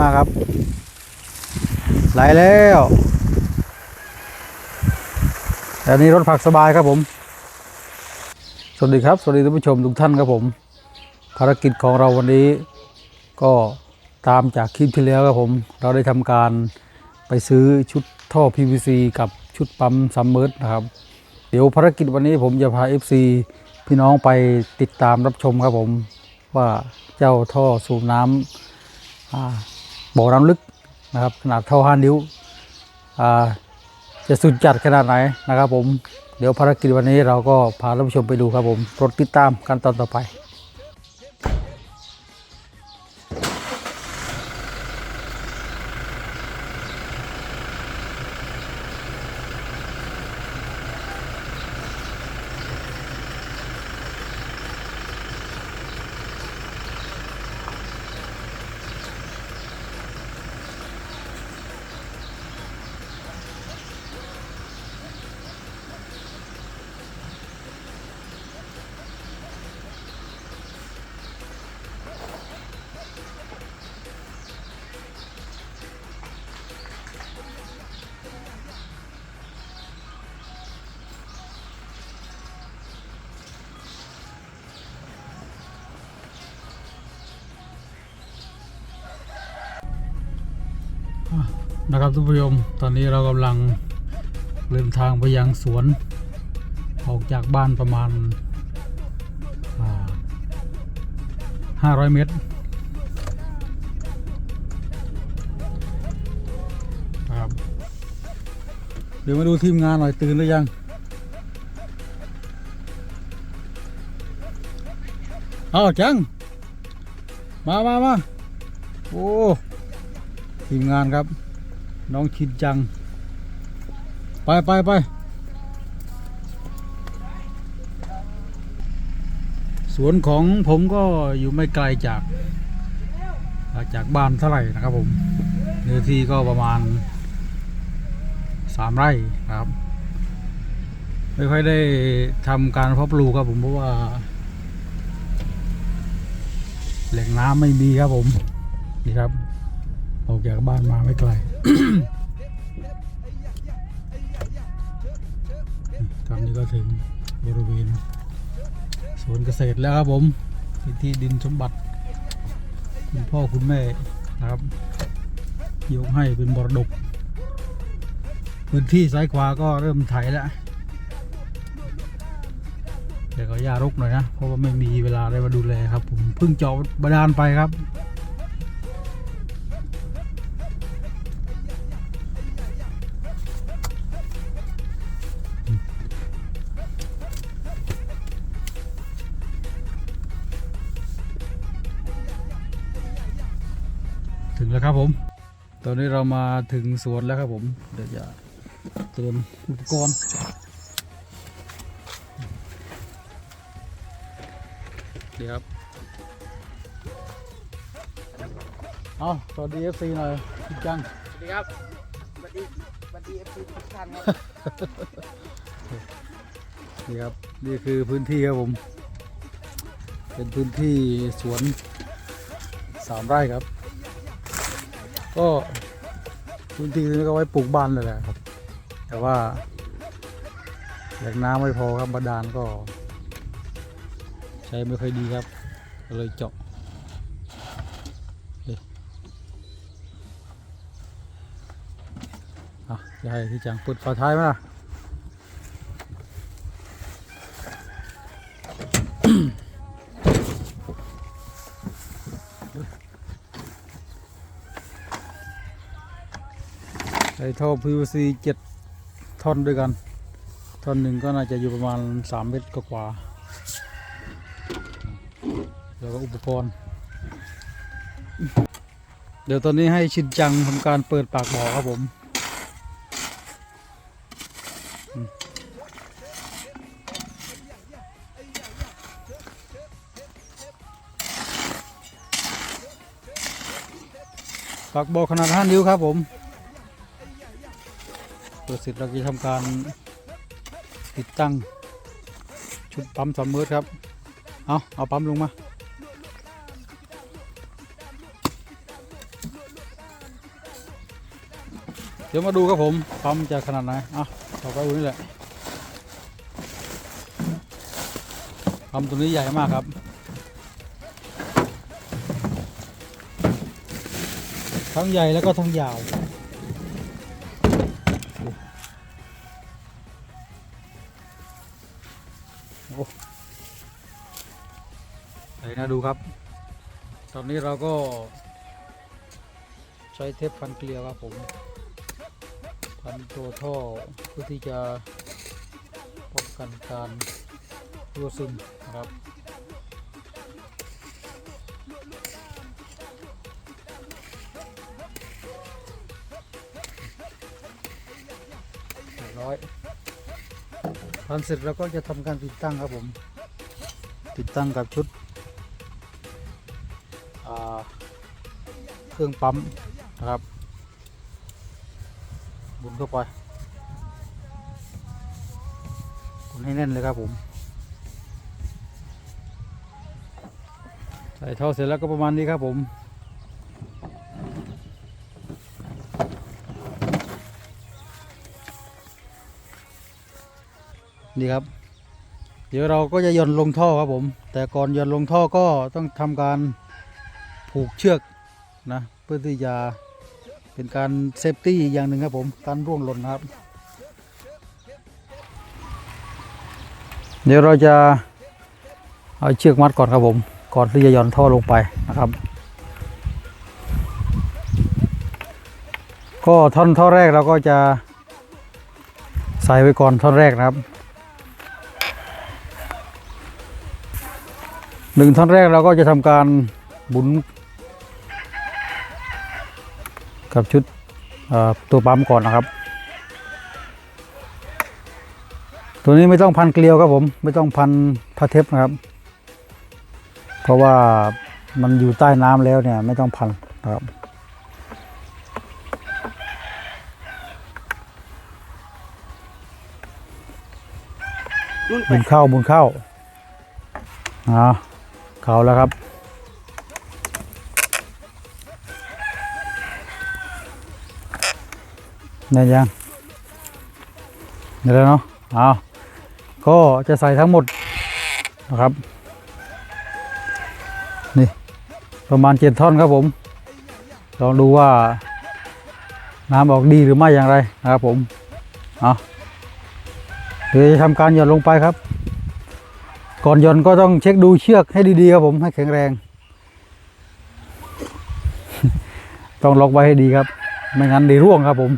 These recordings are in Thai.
มากครับ ไหลแล้วแต่นี้รถผักสบายครับผม สวัสดีครับ สวัสดีท่านผู้ชมทุกท่านครับผม ภารกิจของเราวันนี้ ก็ตามจากคลิปที่แล้วครับผม เราได้ทำการไปซื้อชุดท่อ PVC กับชุดปั๊มซัมเมอร์นะครับ เดี๋ยวภารกิจวันนี้ผมจะพา FC พี่น้องไปติดตามรับชมครับผมว่าเจ้าท่อสูบน้ำอ่า บ่อน้ำลึกนะครับขนาดเท่าห้านิ้วจะสุดจัดขนาดไหนนะครับผมเดี๋ยวภารกิจวันนี้เราก็พาท่านผู้ชมไปดูครับผมรถติดตามกันตอนต่อไป นะครับทุกผู้ชมตอนนี้เรากำลังเดินทางไปยังสวน ออกจากบ้านประมาณห้าร้อยเมตรครับเดี๋ยวมาดูทีมงานหน่อยตื่นหรือยังเอาจัง มามามาโอ้ ทีมงานครับ น้องชินจัง ไปไปไปสวนของผมก็อยู่ไม่ไกลจาก จากบ้านเท่าไหร่นะครับผมเนื้อที่ก็ประมาณสามไร่นะครับ ไม่ค่อยได้ทำการเพาะปลูกครับผมเพราะว่า แหล่งน้ำไม่มีครับผมนี่ครับ ออกจากบ้านมาไม่ไกลตอนนี้ก็ถึงบริเวณสวนเกษตรแล้วครับผมที่ที่ดินสมบัติ คุณพ่อคุณแม่นะครับ ยกให้เป็นบรดก พื้นที่ซ้ายขวาก็เริ่มไถแล้วแต่ก็ยารกหน่อยนะ เพราะว่าไม่มีเวลาได้มาดูแลครับผมเพิ่งเจาะบาดาลไปครับ แล้วครับผม ตอนนี้เรามาถึงสวนแล้วครับผม เดี๋ยวจะเตรียมอุปกรณ์เดี๋ยวครับ เอาสวัสดีเอฟซีหน่อยพี่จัง สวัสดีครับ สวัสดีสวัสดีเอฟซีทุกท่านครับ นี่ครับ นี่คือพื้นที่ครับผม เป็นพื้นที่สวนสามไร่ครับ ก็พื้นที่นี้ก็ไว้ปลูกบ้านเลยแหละครับ แต่ว่าแหล่งน้ำไม่พอครับบาดาลก็ ใช้ไม่ค่อยดีครับ ก็เลยเจาะเอ๊ะอะจะให้ที่จังเปิดฝาท้ายไหมล่ะ ช้ท่อ PVC เจ็ดท่อนด้วยกัน ท่อนหนึ่งก็น่าจะอยู่ประมาณ 3 เมตรกว่า แล้วก็อุปกรณ์ เดี๋ยวตอนนี้ให้ชินจังทำการเปิดปากบ่อครับผมปากบ่อขนาด 5 นิ้วครับผม ปิดเสร็จเราจะทำการติดตั้ง ชุดปั๊มสามมือครับ เอาเอาปั๊มลงมาเดี๋ยวมาดูครับผมปั๊มจะขนาดไหนอะต่อไปดูนี่แหละปั๊มตัวนี้ใหญ่มากครับทั้งใหญ่แล้วก็ทั้งยาว ดูครับ ตอนนี้เราก็ ใช้เทปพันเกลียวครับผม พันตัวท่อเพื่อที่จะป้องกันการรั่วซึมนะครับร้อยพันเสร็จแล้วก็จะทำการติดตั้งครับผม ติดตั้งกับชุด เครื่องปั๊มนะครับ บุนเข้าไปบุนให้แน่นเลยครับผม ใส่ท่อเสร็จแล้วก็ประมาณนี้ครับผมนี่ครับ เดี๋ยวเราก็จะย่อนลงท่อครับผม แต่ก่อนย่อนลงท่อก็ต้องทำการผูกเชือก นะเพื่อที่จะเป็นการเซฟตี้อย่างหนึ่งครับผมการร่วงหล่นนะครับ เดี๋ยวเราจะเอาเชือกมัดก่อนครับผม ก่อนที่จะย่อนท่อลงไปนะครับ ก็ท่อนท่อแรกเราก็จะใส่ไว้ก่อนท่อนแรกนะครับหนึ่งท่อนแรกเราก็จะทำการบุน กับชุดเอ่อตัวปั๊มก่อนนะครับ ตัวนี้ไม่ต้องพันเกลียวครับผมไม่ต้องพันผ้าเทปนะครับ เพราะว่ามันอยู่ใต้น้ำแล้วเนี่ยไม่ต้องพันนะครับนู่นไปบุญเข้าบุญเข้าอ่าเข้าแล้วครับ เนี่ยยังเดี๋ยวแล้วเนาะเอาก็จะใส่ทั้งหมดนะครับ นี่ ประมาณเจ็ดท่อนครับผม ลองดูว่า น้ำออกดีหรือไม่อย่างไรนะครับผมเอาเดี๋ยวจะทำการหย่อนลงไปครับ ก่อนหย่อนก็ต้องเช็คดูเชือกให้ดีๆครับผมให้แข็งแรง ต้องล็อกไว้ให้ดีครับ ไม่งั้นดีร่วงครับผม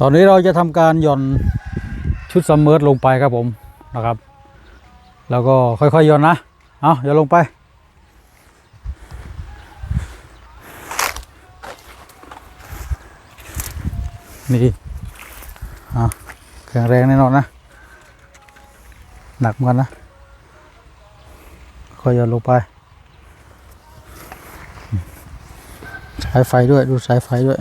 ตอนนี้เราจะทำการหย่อนชุดซัมเมอร์ลงไปครับผมนะครับ แล้วก็ค่อยๆหย่อนนะเอาหย่อนลงไปนี่แข็งแรงแน่นอนนะ หนักเหมือนกันนะ ค่อยหย่อนลงไป สายไฟด้วย ดูสายไฟด้วย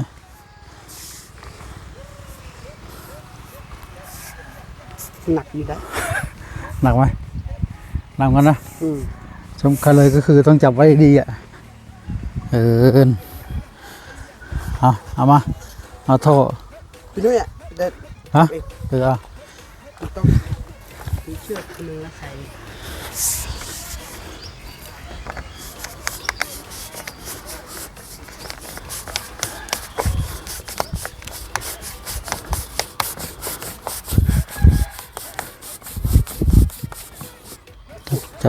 หนักอยู่นะหนักไหมหนักเหมือนกันนะอืมสำคัญเลยก็คือต้องจับไว้ดีอะเออเอาเอามาเอาท่อพี่นุ้ยอะเดินฮะเอ้ยเออเอาต้องมีเชือกคนนึงแล้วใส่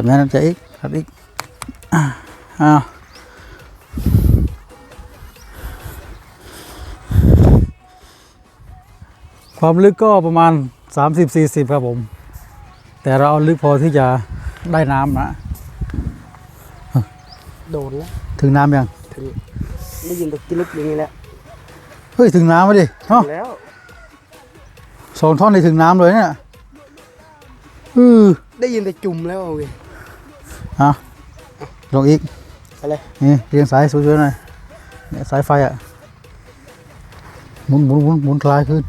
จับแน่นจะอีกครับอีกอะอ้าวความลึกก็ประมาณ 30-40 ครับผม แต่เราเอาลึกพอที่จะได้น้ำนะ โดนแล้ว ถึงน้ำยัง ถึงได้ยินตะกี้ลึกอย่างนี้แล้ว เฮ้ย ถึงน้ำมาดิเอ้าแล้วสองท่อนนี่ถึงน้ำเลยเนี่ย อือ ได้ยินแต่จุ่มแล้วเอาเว้ยเอะลงอีกไปเลยนี่เรียงสายสวยๆหน่อยเนี่ยสายไฟอะหมุนหมุนหมุนหมุนคลายขึ้น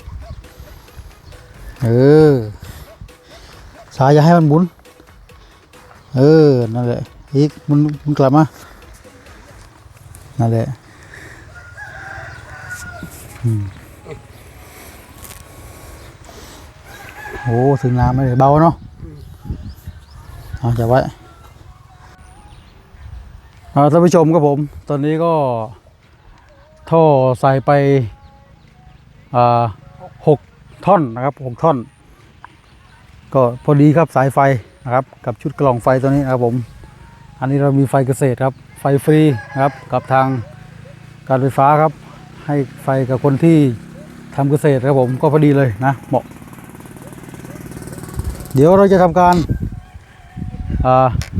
เออสายอย่าให้มันหมุนเออนั่นแหละอีกมันมันกลับมานั่นแหละโอ้ถึงน้ำไม่เบาเนาะเอาจะไว้ ท่านผู้ชมครับผม ตอนนี้ก็ท่อใส่ไปหกท่อนนะครับหกท่อน ก็พอดีครับสายไฟนะครับกับชุดกล่องไฟตัวนี้นะครับผม อันนี้เรามีไฟเกษตรครับ ไฟฟรีนะครับกับทางการไฟฟ้าครับ ให้ไฟกับคนที่ทำเกษตรครับผมก็พอดีเลยนะเหมาะ เดี๋ยวเราจะทำการ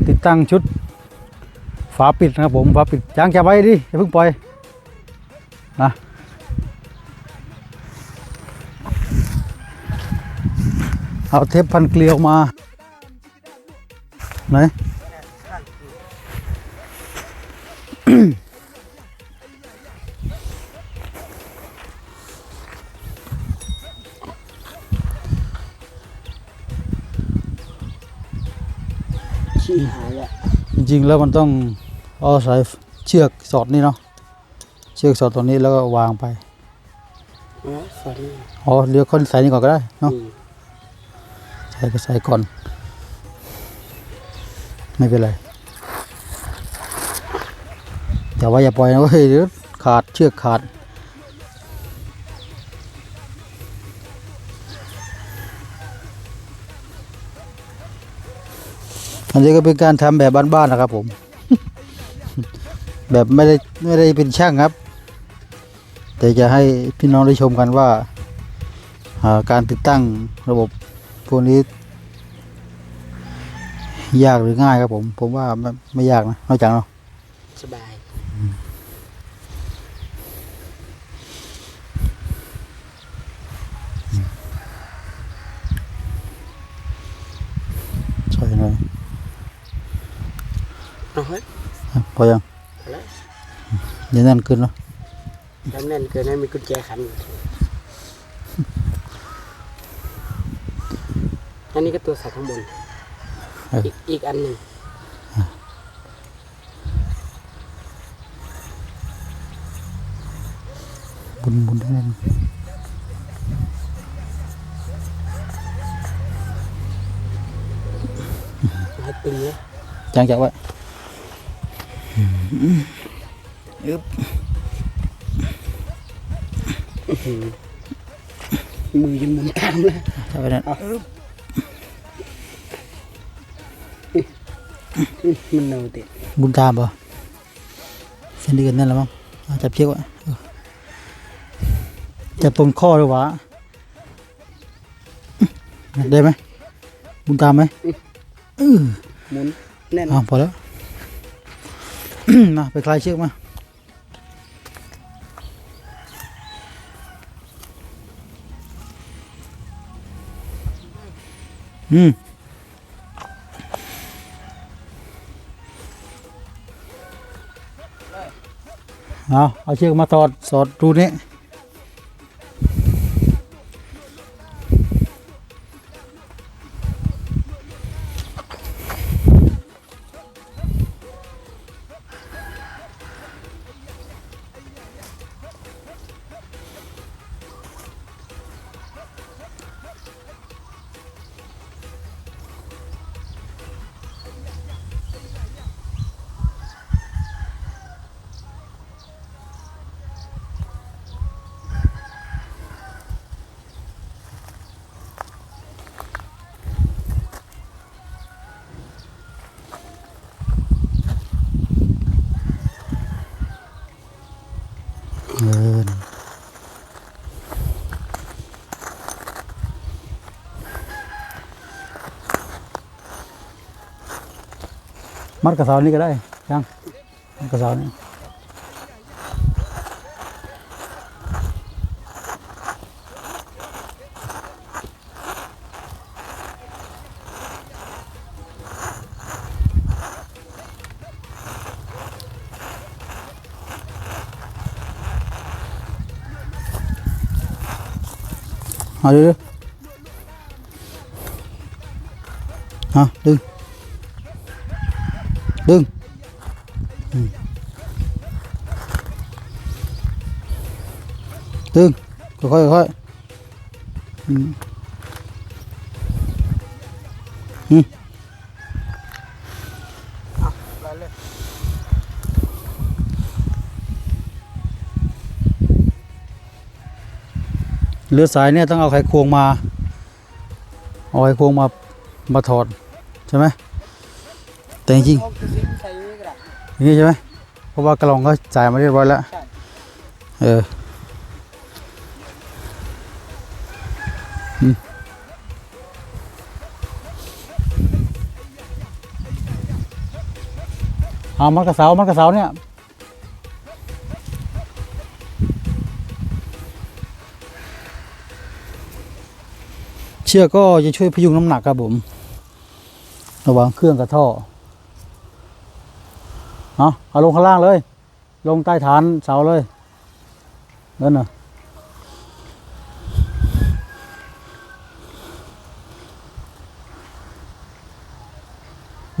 ติดตั้งชุด ฝาปิดนะครับผมฝาปิดยางแกะไว้ดิอย่าเพิ่งปล่อยนะเอาเทปพันเกลียวมาไหนขี้หายอะจริงๆแล้วมันต้อง เอาสายเชือกสอดนี่เนาะเชือกสอดตรงนี้แล้วก็วางไปอ๋อสวัสดีอ๋อเรือคนใส่นี่ก่อนก็ได้เนาะอืมใส่ก็ใส่ก่อน ไม่เป็นไรอย่าว่าอย่าปล่อยนะเว้ยเดี๋ยวขาดเชือกขาด อันนี้ก็เป็นการทำแบบบ้านๆนะครับผม แบบไม่ได้ไม่ได้เป็นช่างครับ แต่จะให้พี่น้องได้ชมกันว่าอ่าการติดตั้งระบบพวกนี้ยากหรือง่ายครับผม ผมว่าไม่ไม่ยากนะนอกจากเนาะสบายใช่เลยเอาเฮ้ยอะพอยังเอาละ เดี๋ยวนั่นขึ้นเนาะจำแน่นเกินให้มีกุญแจขันอยู่อันนี้ก็ตัวใส่ข้างบน อีกอีกอันหนึ่งบุญบุญนั่นให้ตึงเลยจางจากไว้ อึ๊บมือยังหมุนตามเลยจับไว้นั่นมันเนาติดบุญตามป่ะเส้นเดียวกันนั่นแหละมั้งเอาจับเชือกไว้เออจับตรงข้อเลยวะได้ไหมบุญตามไหมอือหมุนแน่นอ่าพอแล้ว มาไปคลายเชือกมา อืมเอาเอาเชือกมาสอดสอดรูนี้ มัดกระเสานี่ก็ได้ยังมัดกระเสานี่เอาดูดิเอาดึงดึง ค่อยๆค่อยๆอืมอืมอะไปเลยเรือสายเนี่ยต้องเอาไขควงมาเอาไขควงมามาถอดใช่ไหมแต่จริงเอากระซิบใส่กระดาษๆอย่างนี้ใช่ไหมเพราะว่ากระลองก็จ่ายมาเรียบร้อยแล้วใช่เอออื เอามันกระเสามันกระเสาเนี่ยเชือกก็จะช่วยพยุงน้ำหนักครับผมระหว่างเครื่องกับท่อเอาเอาลงข้างล่างเลย ลงใต้ฐานเสาเลยนั่นน่ะ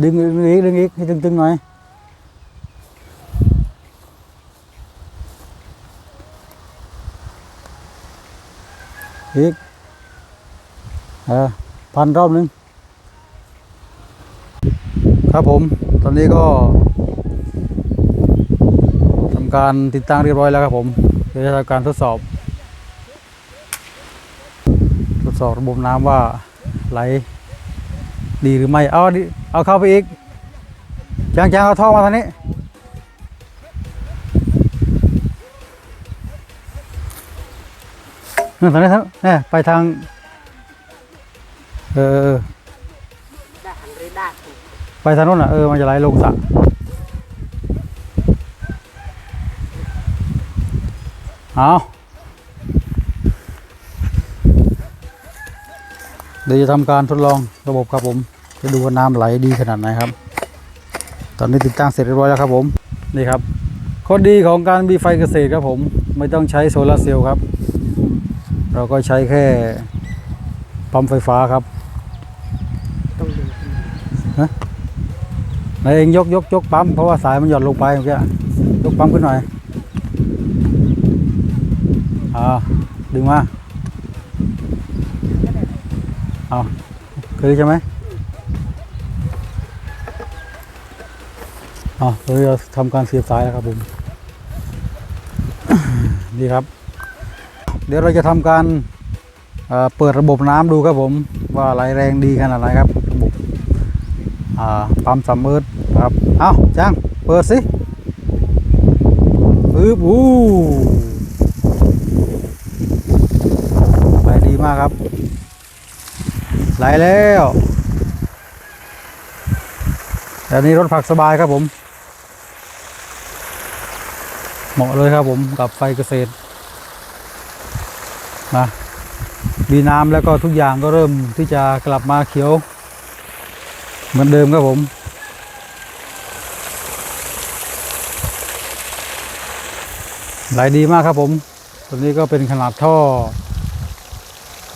ดึงดึงอีกดึงอีกให้ตึงๆหน่อย อีกเออพันรอบนึง ครับผม ตอนนี้ก็ทำการติดตั้งเรียบร้อยแล้วครับผมเดี๋ยวจะทำการทดสอบ ทดสอบระบบน้ำว่าไหล ดีหรือไม่ เอาดิเอาเข้าไปอีกจางจางเอาท่อมาทางนี้ นั่นทางนี้ครับเนี่ยไปทาง เออได้หันเรดาร์ไปทางโน้นอะเออมันจะไหลลงสระเอาเดี๋ยวจะทำการทดลองระบบครับผม จะดูว่าน้ำไหลดีขนาดไหนครับ ตอนนี้ติดตั้งเสร็จเรียบร้อยแล้วครับผม นี่ครับข้อดีของการมีไฟเกษตรครับผม ไม่ต้องใช้โซลาร์เซลล์ครับ เราก็ใช้แค่ปั๊มไฟฟ้าครับต้องดึงขึ้นมานายเองยกยกยกปั๊มเพราะว่าสายมันหย่อนลงไปเมื่อกี้ยกปั๊มขึ้นหน่อยอ่าดึงมาเอาคือใช่ไหมอ๋อเราจะทำการเสียบสายแล้วครับผม นี่ครับ เดี๋ยวเราจะทำการเอ่อเปิดระบบน้ำดูครับผมว่าไหลแรงดีขนาดไหนครับระบบอ่าปั๊มซัมเมอร์ครับเอาจ้างเปิดสิปึ๊บอู้ไหลดีมากครับ ไหลแล้วแต่นี้รถผักสบายครับผม เหมาะเลยครับผมกับไฟเกษตร มามีน้ำแล้วก็ทุกอย่างก็เริ่มที่จะกลับมาเขียว เหมือนเดิมครับผม ไหลดีมากครับผมตัวนี้ก็เป็นขนาดท่อ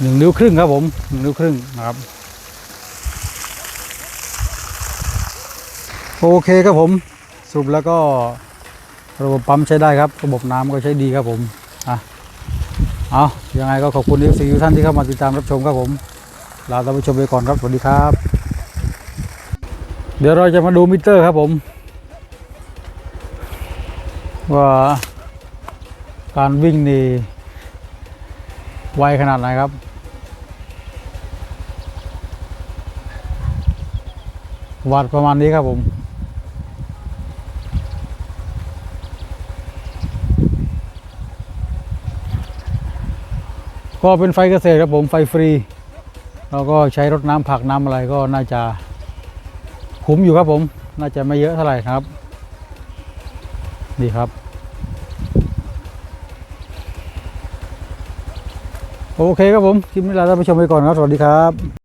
หนึ่งนิ้วครึ่งครับผมหนึ่งนิ้วครึ่งนะครับ โอเคครับผมสรุปแล้วก็ระบบปั๊มใช้ได้ครับ ระบบน้ำก็ใช้ดีครับผม เอายังไงก็ขอบคุณเอฟซีทุกท่านที่เข้ามาติดตามรับชมครับผมลาท่านผู้ชมไปก่อนครับสวัสดีครับ เดี๋ยวเราจะมาดูมิเตอร์ครับผม ว่าการวิ่งนี่ไวขนาดไหนครับ วัดประมาณนี้ครับผม ก็เป็นไฟเกษตรครับผมไฟฟรี เราก็ใช้รถน้ำผักน้ำอะไรก็น่าจะคุ้มอยู่ครับผม น่าจะไม่เยอะเท่าไหร่ครับนี่ครับ โอเคครับผม คลิปนี้ลาท่านผู้ชมไปก่อนครับ สวัสดีครับ